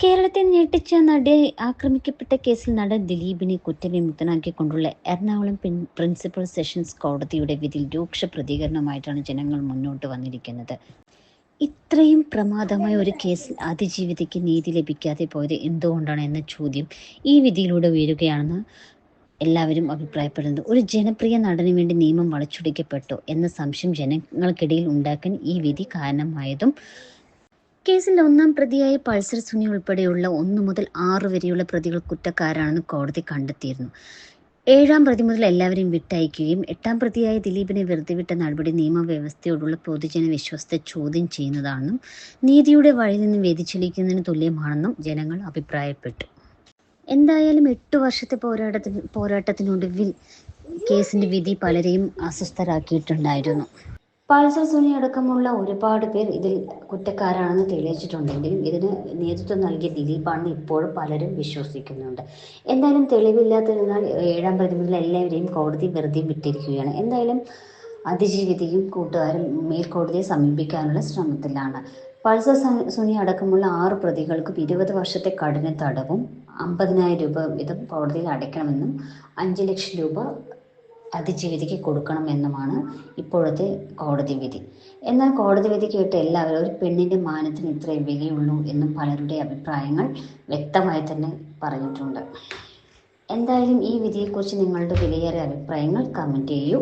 കേരളത്തെ ഞെട്ടിച്ച നടിയെ ആക്രമിക്കപ്പെട്ട കേസിൽ നടൻ ദിലീപിനെ കുറ്റവിമുക്തനാക്കിക്കൊണ്ടുള്ള എറണാകുളം പ്രിൻസിപ്പൽ സെഷൻസ് കോടതിയുടെ വിധി രൂക്ഷ പ്രതികരണമായിട്ടാണ് ജനങ്ങൾ മുന്നോട്ട് വന്നിരിക്കുന്നത്. ഇത്രയും പ്രമാദമായ ഒരു കേസിൽ അതിജീവിതയ്ക്ക് നീതി ലഭിക്കാതെ പോയത് എന്തുകൊണ്ടാണ് എന്ന ചോദ്യം ഈ വിധിയിലൂടെ ഉയരുകയാണെന്ന് എല്ലാവരും അഭിപ്രായപ്പെടുന്നത് ഒരു ജനപ്രിയ നടന് വേണ്ടി നിയമം വളച്ചൊടിക്കപ്പെട്ടു എന്ന സംശയം ജനങ്ങൾക്കിടയിൽ ഉണ്ടാക്കാൻ ഈ വിധി കാരണമായതും കേസിൽ ഒന്നാം പ്രതിയായ പൾസർ സുനി ഉൾപ്പെടെയുള്ള ഒന്ന് മുതൽ ആറ് വരെയുള്ള പ്രതികൾ കുറ്റക്കാരാണെന്ന് കോടതി കണ്ടെത്തിയിരുന്നു. ഏഴാം പ്രതി മുതൽ എല്ലാവരെയും വിട്ടയക്കുകയും എട്ടാം പ്രതിയായ ദിലീപിനെ വെറുതെ വിട്ട നടപടി നിയമവ്യവസ്ഥയോടുള്ള പൊതുജന വിശ്വാസത്തെ ചോദ്യം ചെയ്യുന്നതാണെന്നും നീതിയുടെ വഴിയിൽ നിന്ന് വ്യതിചലിക്കുന്നതിന് തുല്യമാണെന്നും ജനങ്ങൾ അഭിപ്രായപ്പെട്ടു. എന്തായാലും എട്ട് വർഷത്തെ പോരാട്ടത്തിന് പോരാട്ടത്തിനൊടുവിൽ കേസിന്റെ വിധി പലരെയും അസ്വസ്ഥരാക്കിയിട്ടുണ്ടായിരുന്നു. പൾസർ സുനി അടക്കമുള്ള ഒരുപാട് പേർ ഇതിൽ കുറ്റക്കാരാണെന്ന് തെളിയിച്ചിട്ടുണ്ടെങ്കിലും ഇതിന് നേതൃത്വം നൽകിയ ദിലീപാണെന്ന് ഇപ്പോഴും പലരും വിശ്വസിക്കുന്നുണ്ട്. എന്തായാലും തെളിവില്ലാത്തതിനാൽ ഏഴാം പ്രതി മുതൽ എല്ലാവരെയും കോടതി വെറുതെ വിട്ടിരിക്കുകയാണ്. എന്തായാലും അതിജീവിതയും കൂട്ടുകാരും മേൽക്കോടതിയെ സമീപിക്കാനുള്ള ശ്രമത്തിലാണ്. പൾസർ സുനി അടക്കമുള്ള ആറ് പ്രതികൾക്കും ഇരുപത് വർഷത്തെ കഠിന തടവും അമ്പതിനായിരം രൂപ വീതം കോടതിയിൽ അടയ്ക്കണമെന്നും അഞ്ച് ലക്ഷം രൂപ അതിജീവിതയ്ക്ക് കൊടുക്കണമെന്നുമാണ് ഇപ്പോഴത്തെ കോടതി വിധി. എന്നാൽ കോടതി വിധി കേട്ട് എല്ലാവരും ഒരു പെണ്ണിന്റെ മാനത്തിന് ഇത്രയും വിലയുള്ളൂ എന്നും പലരുടെ അഭിപ്രായങ്ങൾ വ്യക്തമായി തന്നെ പറഞ്ഞിട്ടുണ്ട്. എന്തായാലും ഈ വിധിയെക്കുറിച്ച് നിങ്ങളുടെ വിലയേറിയ അഭിപ്രായങ്ങൾ കമന്റ് ചെയ്യൂ.